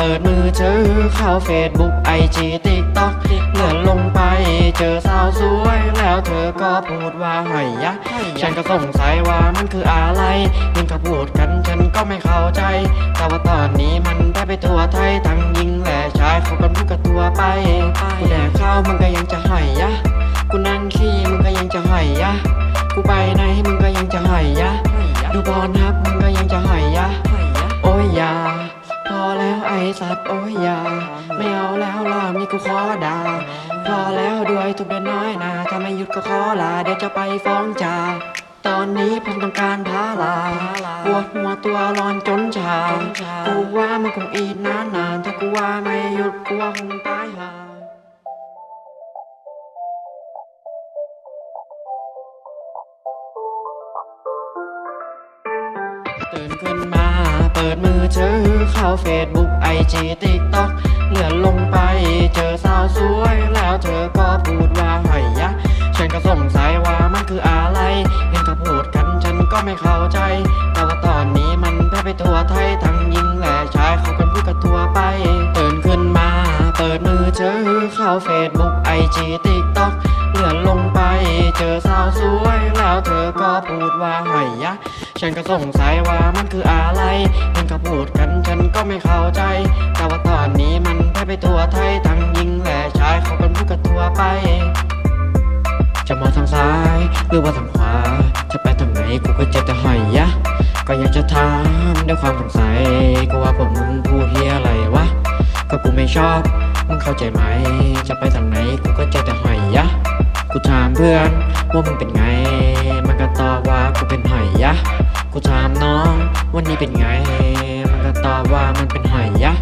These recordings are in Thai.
ปิดมือถือเข้าเฟซบุ๊กไอจีติ๊กต็อกเลื่อนลงไปเจอสาวสวยแล้วเธอก็พูดว่าหอยยะ ฉันก็สงสัยว่ามันคืออะไรเห็นเขาพูดกันฉันก็ไม่เข้าใจ แต่ว่าตอนนี้มันได้ไปทั่วไทยทั้งหญิงและชายเขากันพูดกันทั่วไปกูแดกข้าวมันก็ยังจะหอยยะ กูนั่งขี้มึงก็ยังจะหอยยะ กูไปไหนมึงก็ยังจะหอยยะ ดูบอลฮับมึงก็ยังจะหอยยะ โอ้ยยา ไอสัตว์โอ้ยยาไม่เอาแล้วรอบนี้กูขอด่าพอแล้วด้วยทุกเดือนน้อยนาถ้าไม่หยุดก็ขอลาเดี๋ยวจะไปฟ้องจ่าตอนนี้ผมต้องการพาลาปวดหัวตัวร้อนจนชากูว่ามันคงอีกนานนานๆถ้ากูว่าไม่หยุดกูว่าคงตายหาตื่นขึ้นมา ปิดมือถือเข้าเฟซบุ๊กไอจีติ๊กต็อกเลื่อนลงไปเจอสาวสวยแล้วเธอก็พูดว่าหอยยะ ฉันก็สงสัยว่ามันคืออะไร เห็นเขาพูดกันฉันก็ไม่เข้าใจ แต่ว่าตอนนี้มันแพร่ไปทั่วไทยทั้งหญิงและชายเขากันพูดกันทั่วไป ตื่นขึ้นมาเปิดมือถือเข้าเฟซบุ๊กไอจีติ๊กต็อกเลื่อนลงไปเจอสาวสวยแล้วเธอก็พูดว่าหอยยะ ฉันก็สงสัยว่ามันคืออะไรเห็นเขาพูดกันฉันก็ไม่เข้าใจ แต่ว่าตอนนี้มันแพร่ไปทั่วไทยทั้งหญิงและชายเขากันพูดกันทั่วไป จะมองทางซ้าย หรือว่าทางขวา จะไปทางไหนกูก็เจ็บแต่หอยยะ ก็อยากจะถามด้วยความสงสัยก็ว่าพวกมึงพูดเฮียอะไรวะ ก็กูไม่ชอบมึงเข้าใจไหม จะไปทางไหนกูก็เจ็บแต่หอยยะ กูถามเพื่อนว่ามึงเป็นไง มันก็ตอบว่ากูเป็นหอยยะ กูถามน้องวันนี้เป็นไง มันก็ตอบว่ามันเป็นหอยยะ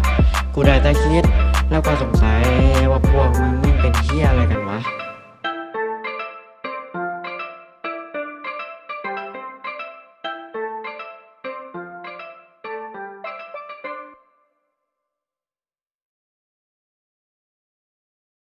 กูได้แต่คิดแล้วก็สงสัยว่า